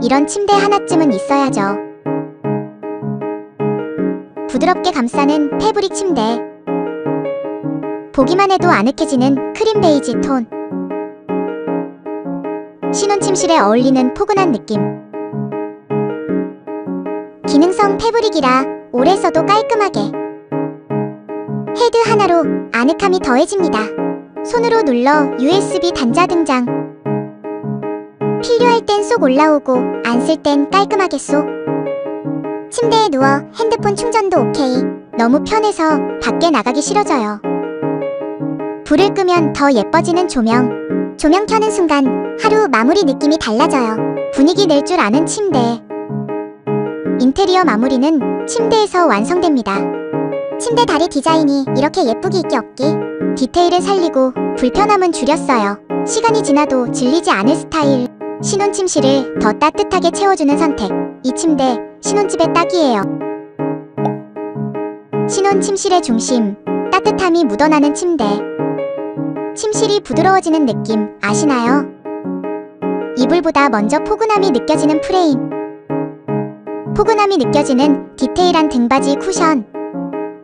이런 침대 하나쯤은 있어야죠. 부드럽게 감싸는 패브릭 침대. 보기만 해도 아늑해지는 크림 베이지 톤. 신혼 침실에 어울리는 포근한 느낌. 기능성 패브릭이라 오래 써도 깔끔하게. 헤드 하나로 아늑함이 더해집니다. 손으로 눌러 USB 단자 등장. 필요할 땐 쏙 올라오고 안 쓸 땐 깔끔하게 쏙. 침대에 누워 핸드폰 충전도 오케이. 너무 편해서 밖에 나가기 싫어져요. 불을 끄면 더 예뻐지는 조명. 조명 켜는 순간 하루 마무리 느낌이 달라져요. 분위기 낼 줄 아는 침대. 인테리어 마무리는 침대에서 완성됩니다. 침대 다리 디자인이 이렇게 예쁘기 있기 없기. 디테일을 살리고 불편함은 줄였어요. 시간이 지나도 질리지 않을 스타일. 신혼 침실을 더 따뜻하게 채워주는 선택. 이 침대 신혼집에 딱이에요. 신혼 침실의 중심. 따뜻함이 묻어나는 침대. 침실이 부드러워지는 느낌 아시나요? 이불보다 먼저 포근함이 느껴지는 프레임. 포근함이 느껴지는 디테일한 등받이 쿠션.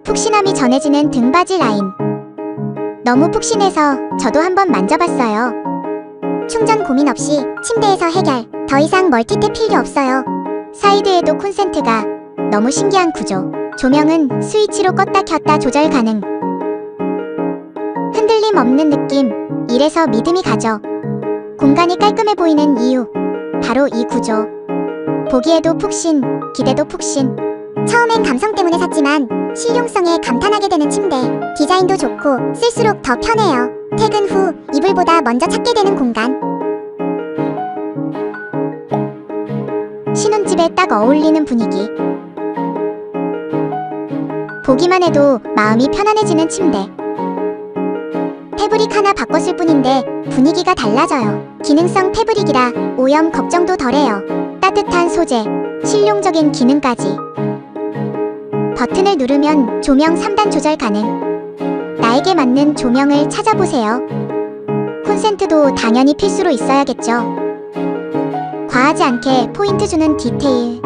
푹신함이 전해지는 등받이 라인. 너무 푹신해서 저도 한번 만져봤어요. 충전 고민 없이 침대에서 해결. 더 이상 멀티탭 필요 없어요. 사이드에도 콘센트가 너무 신기한 구조. 조명은 스위치로 껐다 켰다 조절 가능. 흔들림 없는 느낌. 이래서 믿음이 가죠. 공간이 깔끔해 보이는 이유. 바로 이 구조. 보기에도 푹신, 기대도 푹신. 처음엔 감성 때문에 샀지만 실용성에 감탄하게 되는 침대. 디자인도 좋고 쓸수록 더 편해요. 퇴근 후 이불보다 먼저 찾게 되는 공간. 신혼집에 딱 어울리는 분위기. 보기만 해도 마음이 편안해지는 침대. 패브릭 하나 바꿨을 뿐인데 분위기가 달라져요. 기능성 패브릭이라 오염 걱정도 덜해요. 따뜻한 소재, 실용적인 기능까지. 버튼을 누르면 조명 3단 조절 가능. 나에게 맞는 조명을 찾아보세요. 콘센트도 당연히 필수로 있어야겠죠. 과하지 않게 포인트 주는 디테일.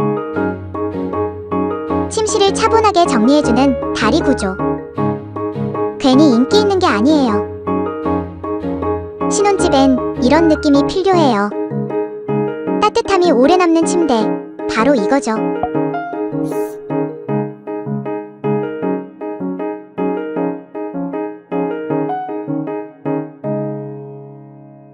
침실을 차분하게 정리해주는 다리 구조. 괜히 인기 있는 게 아니에요. 신혼집엔 이런 느낌이 필요해요. 따뜻함이 오래 남는 침대. 바로 이거죠.